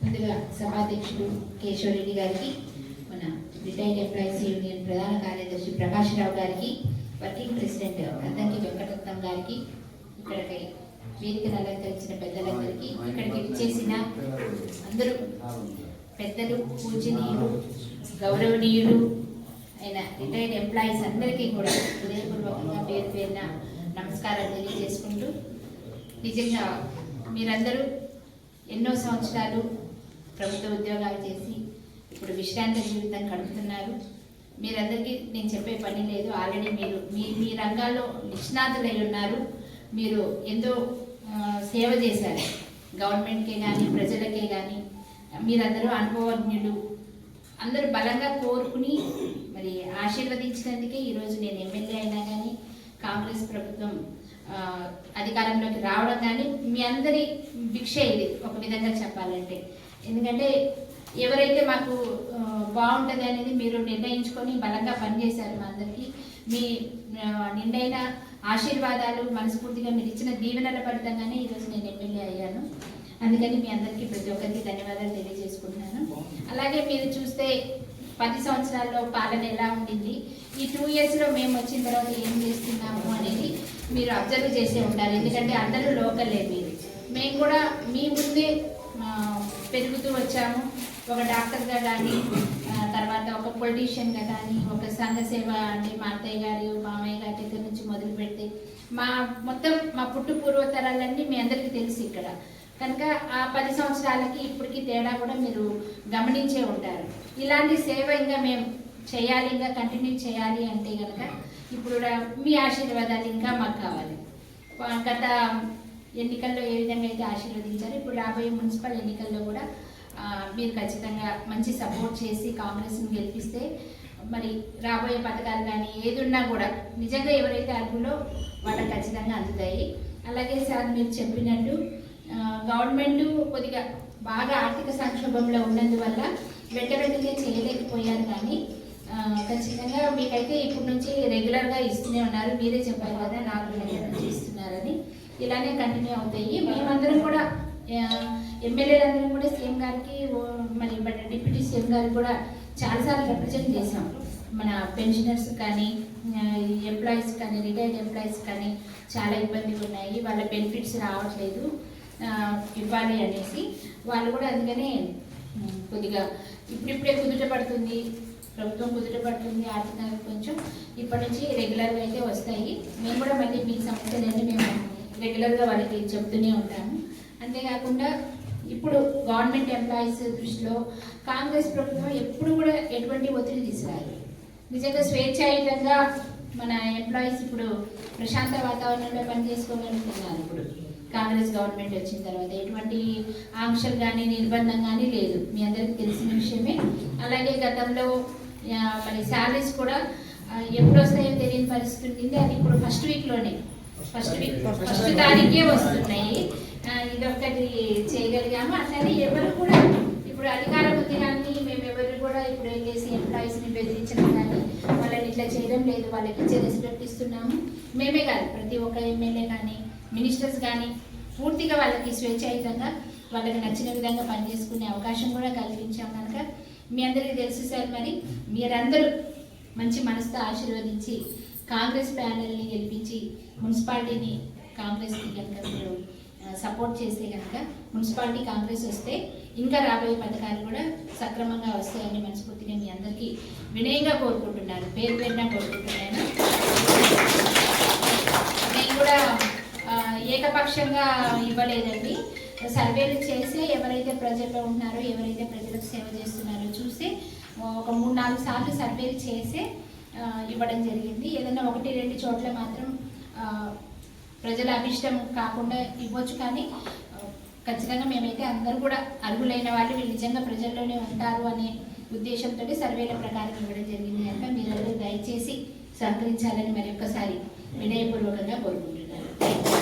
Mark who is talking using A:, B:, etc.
A: ముందుగా సభాధ్యక్షుడు కేశవరెడ్డి గారికి మన రిటైర్డ్ ఎంప్లాయీస్ యూనియన్ ప్రధాన కార్యదర్శి ప్రకాష్ రావు గారికి వర్కింగ్ ప్రెసిడెంట్ అద్దంకి వెంకటరత్నం గారికి ఇక్కడికి వేదికను అలంకరించిన పెద్దలందరికీ ఇక్కడికి ఇచ్చేసిన అందరూ పెద్దలు పూజనీయులు గౌరవనీయులు అయిన రిటైర్డ్ ఎంప్లాయీస్ అందరికీ కూడా హృదయపూర్వకంగా పేరు పేరున నమస్కారాలు తెలియజేసుకుంటూ నిజంగా మీరందరూ ఎన్నో సంవత్సరాలు ప్రభుత్వ ఉద్యోగాలు చేసి ఇప్పుడు విశ్రాంత జీవితం గడుపుతున్నారు. మీరందరికీ నేను చెప్పే పని లేదు. ఆల్రెడీ మీరు మీ మీ రంగాల్లో నిష్ణాతులై ఉన్నారు. మీరు ఎంతో సేవ చేశారు. గవర్నమెంట్కే కానీ ప్రజలకే కానీ మీరందరూ అనుభవజ్ఞులు. అందరూ బలంగా కోరుకుని మరి ఆశీర్వదించినందుకే ఈరోజు నేను ఎమ్మెల్యే అయినా కానీ కాంగ్రెస్ ప్రభుత్వం అధికారంలోకి రావడం కానీ మీ అందరి భిక్ష ఇది. ఒక విధంగా చెప్పాలంటే ఎందుకంటే ఎవరైతే మాకు బాగుంటుంది అనేది మీరు నిర్ణయించుకొని బలంగా పనిచేశారు మా అందరికీ. మీ నిండైన ఆశీర్వాదాలు మనస్ఫూర్తిగా మీరు ఇచ్చిన దీవెనల ఫలితంగానే ఈరోజు నేను ఎమ్మెల్యే అయ్యాను. అందుకని మీ అందరికీ ప్రతి ఒక్కరికి ధన్యవాదాలు తెలియజేసుకుంటున్నాను. అలాగే మీరు చూస్తే పది సంవత్సరాల్లో పాలన ఎలా ఉండింది? ఈ టూ ఇయర్స్లో మేము వచ్చిన తర్వాత ఏం చేస్తున్నాము అనేది మీరు అబ్జర్వ్ చేసే ఉంటారు. ఎందుకంటే అందరూ లోకలే మీరు. మేము కూడా మీ ముందే పెరుగుతూ వచ్చాము. ఒక డాక్టర్గా కానీ తర్వాత ఒక పొలిటీషియన్గా కానీ ఒక సంఘ సేవ అంటే మా అత్తయ్య గారు మామయ్య గారి దగ్గర నుంచి మొదలు పెడితే మా మొత్తం మా పుట్టు పూర్వతరాలన్నీ మీ అందరికీ తెలుసు ఇక్కడ. కనుక ఆ పది సంవత్సరాలకి ఇప్పటికీ తేడా కూడా మీరు గమనించే ఉంటారు. ఇలాంటి సేవ ఇంకా మేము చేయాలి ఇంకా కంటిన్యూ చేయాలి అంటే కనుక ఇప్పుడు మీ ఆశీర్వాదాలు ఇంకా మాకు కావాలి. గత ఎన్నికల్లో ఏ విధంగా అయితే ఆశీర్వదించారు ఇప్పుడు రాబోయే మున్సిపల్ ఎన్నికల్లో కూడా మీరు ఖచ్చితంగా మంచి సపోర్ట్ చేసి కాంగ్రెస్ని గెలిపిస్తే మరి రాబోయే పథకాలు కానీ ఏది ఉన్నా కూడా నిజంగా ఎవరైతే అర్హులో వాళ్ళకి ఖచ్చితంగా అందుతాయి. అలాగే సార్ మీరు చెప్పినట్టు గవర్నమెంట్ కొద్దిగా బాగా ఆర్థిక సంక్షోభంలో ఉన్నందువల్ల వెంట వెంటనే చేయలేకపోయారు కానీ ఖచ్చితంగా మీకైతే ఇప్పటి నుంచి రెగ్యులర్గా ఇస్తూనే ఉన్నారు. మీరే చెప్పారు కదా నాలుగు నెలల నుంచి ఇస్తున్నారని ఇలానే కంటిన్యూ అవుతాయి. మేమందరం కూడా ఎమ్మెల్యేలందరం కూడా సీఎం గారికి మరి డిప్యూటీ సీఎం గారికి కూడా చాలాసార్లు రిప్రజెంట్ చేసాం మన పెన్షనర్స్ కానీ ఎంప్లాయీస్ కానీ రిటైర్డ్ ఎంప్లాయీస్ కానీ చాలా ఇబ్బందులు ఉన్నాయి. వాళ్ళ బెనిఫిట్స్ రావట్లేదు. ఇవ్వాలి అనేసి వాళ్ళు కూడా అందుకనే కొద్దిగా ఇప్పుడిప్పుడే కుదుట పడుతుంది. ప్రభుత్వం కుదుట పడుతుంది. ఆర్థికంగా కొంచెం ఇప్పటి నుంచి రెగ్యులర్గా అయితే వస్తాయి. మేము కూడా మళ్ళీ మీ సమస్యలన్నీ మేము రెగ్యులర్గా వాళ్ళకి చెప్తూనే ఉంటాము. అంతేకాకుండా ఇప్పుడు గవర్నమెంట్ ఎంప్లాయీస్ దృష్టిలో కాంగ్రెస్ ప్రభుత్వం ఎప్పుడు కూడా ఎటువంటి ఒత్తిడి తీసుకురాలి నిజంగా స్వేచ్ఛాయుతంగా మన ఎంప్లాయీస్ ఇప్పుడు ప్రశాంత వాతావరణంలో పనిచేసుకోగలుగుతున్నారు ఇప్పుడు. కాంగ్రెస్ గవర్నమెంట్ వచ్చిన తర్వాత ఎటువంటి ఆంక్షలు కానీ నిర్బంధం కానీ లేదు. మీ అందరికీ తెలిసిన విషయమే. అలాగే గతంలో మరి శాలరీస్ కూడా ఎప్పుడు వస్తాయో తెలియని పరిస్థితి ఉంది. అది ఇప్పుడు ఫస్ట్ వీక్లోనే ఫస్ట్ వీక్ ఫస్ట్ తారీఖే వస్తున్నాయి. ఇది ఇదొక్కటి చేయగలిగాము. అట్లనే ఎవరు కూడా ఇప్పుడు అధికార బుద్ధి కానీ మేము ఎవరు కూడా ఇప్పుడు వెళ్ళేసి ఎంప్లాయీస్ని బెదిరించడం కానీ వాళ్ళని ఇట్లా చేయడం లేదు. వాళ్ళకి ఇచ్చే రెస్పెక్ట్ ఇస్తున్నాము. మేమే కాదు ప్రతి ఒక్క ఎమ్మెల్యే కానీ మినిస్టర్స్ కానీ పూర్తిగా వాళ్ళకి స్వేచ్ఛాయుతంగా వాళ్ళకి నచ్చిన విధంగా పనిచేసుకునే అవకాశం కూడా కల్పించాం కనుక. మీ అందరికీ తెలుసు సార్ మరి మీరందరూ మంచి మనసుతో ఆశీర్వదించి కాంగ్రెస్ ప్యానెల్ని గెలిపించి మున్సిపాలిటీని కాంగ్రెస్కి కనుక మీరు సపోర్ట్ చేస్తే కనుక మున్సిపాలిటీ కాంగ్రెస్ వస్తే ఇంకా రాబోయే పథకాలు కూడా సక్రమంగా వస్తాయని మనస్ఫూర్తిగా మీ అందరికీ వినయంగా కోరుకుంటున్నాను. పేరు పేరున కోరుకుంటున్నాను. నేను కూడా ఏకపక్షంగా ఇవ్వలేదండి. సర్వేలు చేసి ఎవరైతే ప్రజల్లో ఉన్నారో ఎవరైతే ప్రజలకు సేవ చేస్తున్నారో చూసి ఒక మూడు నాలుగు సార్లు సర్వేలు చేసే ఇవ్వడం జరిగింది. ఏదైనా ఒకటి రెండు చోట్ల మాత్రం ప్రజల అభిష్టం కాకుండా ఇవ్వచ్చు కానీ ఖచ్చితంగా మేమైతే అందరూ కూడా అర్హులైన వాళ్ళు వీళ్ళు నిజంగా ప్రజల్లోనే ఉంటారు అనే ఉద్దేశంతో సర్వేల ప్రకారం ఇవ్వడం జరిగింది కనుక మీరందరూ దయచేసి సహకరించాలని మరి ఒక్కసారి వినయపూర్వకంగా కోరుకుంటున్నాను.